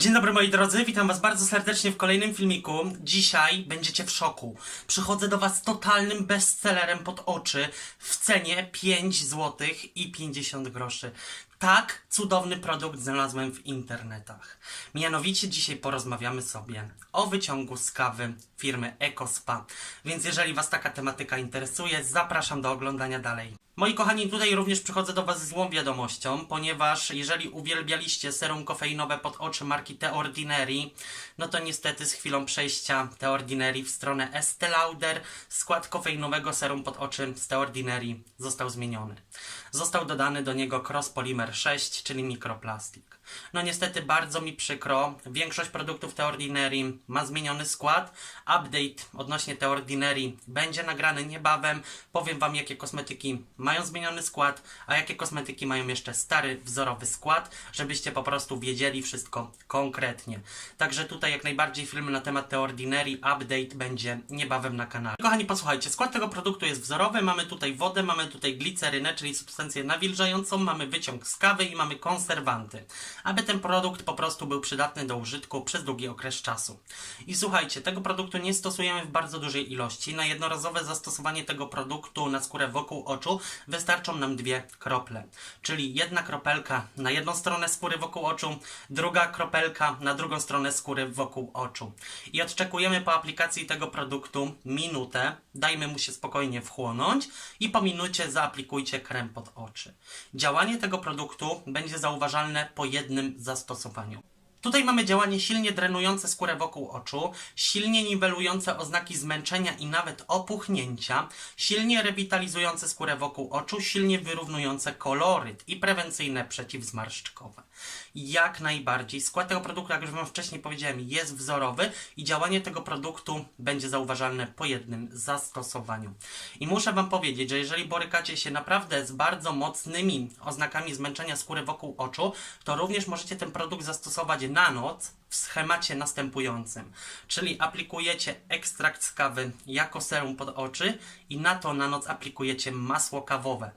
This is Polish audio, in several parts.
Dzień dobry moi drodzy, witam was bardzo serdecznie w kolejnym filmiku. Dzisiaj będziecie w szoku. Przychodzę do was totalnym bestsellerem pod oczy w cenie 5 zł i 50 groszy. Tak cudowny produkt znalazłem w internetach. Mianowicie dzisiaj porozmawiamy sobie o wyciągu z kawy firmy EcoSpa. Więc jeżeli was taka tematyka interesuje, zapraszam do oglądania dalej. Moi kochani, tutaj również przychodzę do Was z złą wiadomością, ponieważ jeżeli uwielbialiście serum kofeinowe pod oczy marki The Ordinary, no to niestety z chwilą przejścia The Ordinary w stronę Estee Lauder skład kofeinowego serum pod oczy z The Ordinary został zmieniony. Został dodany do niego cross polymer 6, czyli mikroplastik. No niestety bardzo mi przykro, większość produktów The Ordinary ma zmieniony skład. Update odnośnie The Ordinary będzie nagrany niebawem. Powiem Wam jakie kosmetyki mają zmieniony skład, a jakie kosmetyki mają jeszcze stary, wzorowy skład, żebyście po prostu wiedzieli wszystko konkretnie. Także tutaj jak najbardziej film na temat The Ordinary Update będzie niebawem na kanale. Kochani, posłuchajcie, skład tego produktu jest wzorowy. Mamy tutaj wodę, mamy tutaj glicerynę, czyli substancję nawilżającą, mamy wyciąg z kawy i mamy konserwanty aby ten produkt po prostu był przydatny do użytku przez długi okres czasu. I słuchajcie, tego produktu nie stosujemy w bardzo dużej ilości. Na jednorazowe zastosowanie tego produktu na skórę wokół oczu wystarczą nam dwie krople. Czyli jedna kropelka na jedną stronę skóry wokół oczu, druga kropelka na drugą stronę skóry wokół oczu. I odczekujemy po aplikacji tego produktu minutę, dajmy mu się spokojnie wchłonąć i po minucie zaaplikujcie krem pod oczy. Działanie tego produktu będzie zauważalne po jednym zastosowaniu. Tutaj mamy działanie silnie drenujące skórę wokół oczu, silnie niwelujące oznaki zmęczenia i nawet opuchnięcia, silnie rewitalizujące skórę wokół oczu, silnie wyrównujące koloryt i prewencyjne przeciwzmarszczkowe. Jak najbardziej. Skład tego produktu, jak już Wam wcześniej powiedziałem, jest wzorowy i działanie tego produktu będzie zauważalne po jednym zastosowaniu. I muszę Wam powiedzieć, że jeżeli borykacie się naprawdę z bardzo mocnymi oznakami zmęczenia skóry wokół oczu, to również możecie ten produkt zastosować na noc w schemacie następującym. Czyli aplikujecie ekstrakt z kawy jako serum pod oczy i na to na noc aplikujecie masło kawowe.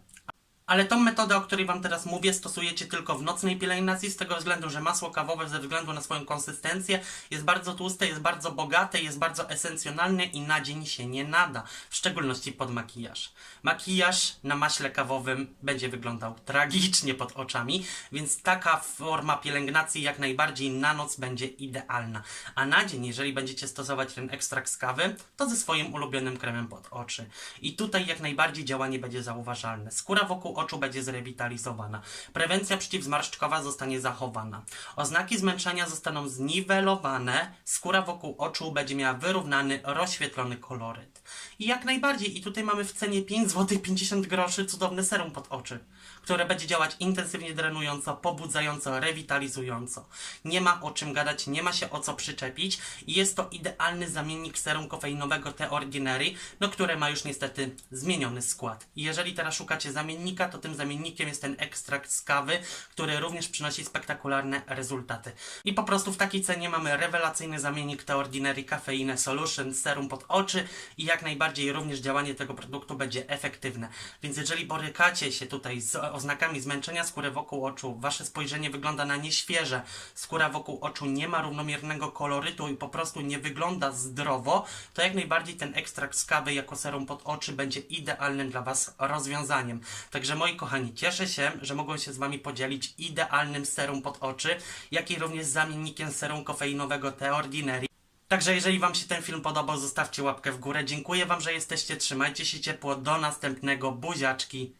Ale tą metodę, o której Wam teraz mówię, stosujecie tylko w nocnej pielęgnacji, z tego względu, że masło kawowe ze względu na swoją konsystencję jest bardzo tłuste, jest bardzo bogate, jest bardzo esencjonalne i na dzień się nie nada, w szczególności pod makijaż. Makijaż na maśle kawowym będzie wyglądał tragicznie pod oczami, więc taka forma pielęgnacji jak najbardziej na noc będzie idealna. A na dzień, jeżeli będziecie stosować ten ekstrakt z kawy, to ze swoim ulubionym kremem pod oczy. I tutaj jak najbardziej działanie będzie zauważalne. Skóra wokół oczu będzie zrewitalizowana. Prewencja przeciwzmarszczkowa zostanie zachowana. Oznaki zmęczenia zostaną zniwelowane. Skóra wokół oczu będzie miała wyrównany, rozświetlony koloryt. I jak najbardziej, i tutaj mamy w cenie 5 zł 50 groszy cudowne serum pod oczy, które będzie działać intensywnie drenująco, pobudzająco, rewitalizująco. Nie ma o czym gadać, nie ma się o co przyczepić i jest to idealny zamiennik serum kofeinowego The Ordinary, no które ma już niestety zmieniony skład. Jeżeli teraz szukacie zamiennika, to tym zamiennikiem jest ten ekstrakt z kawy, który również przynosi spektakularne rezultaty. I po prostu w takiej cenie mamy rewelacyjny zamiennik The Ordinary Caffeine Solution serum pod oczy i jak najbardziej również działanie tego produktu będzie efektywne. Więc jeżeli borykacie się tutaj z oznakami zmęczenia skóry wokół oczu, wasze spojrzenie wygląda na nieświeże, skóra wokół oczu nie ma równomiernego kolorytu i po prostu nie wygląda zdrowo, to jak najbardziej ten ekstrakt z kawy jako serum pod oczy będzie idealnym dla was rozwiązaniem. Także moi kochani, cieszę się, że mogłem się z wami podzielić idealnym serum pod oczy, jak i również zamiennikiem serum kofeinowego The Ordinary. Także jeżeli Wam się ten film podobał, zostawcie łapkę w górę. Dziękuję Wam, że jesteście. Trzymajcie się ciepło. Do następnego. Buziaczki.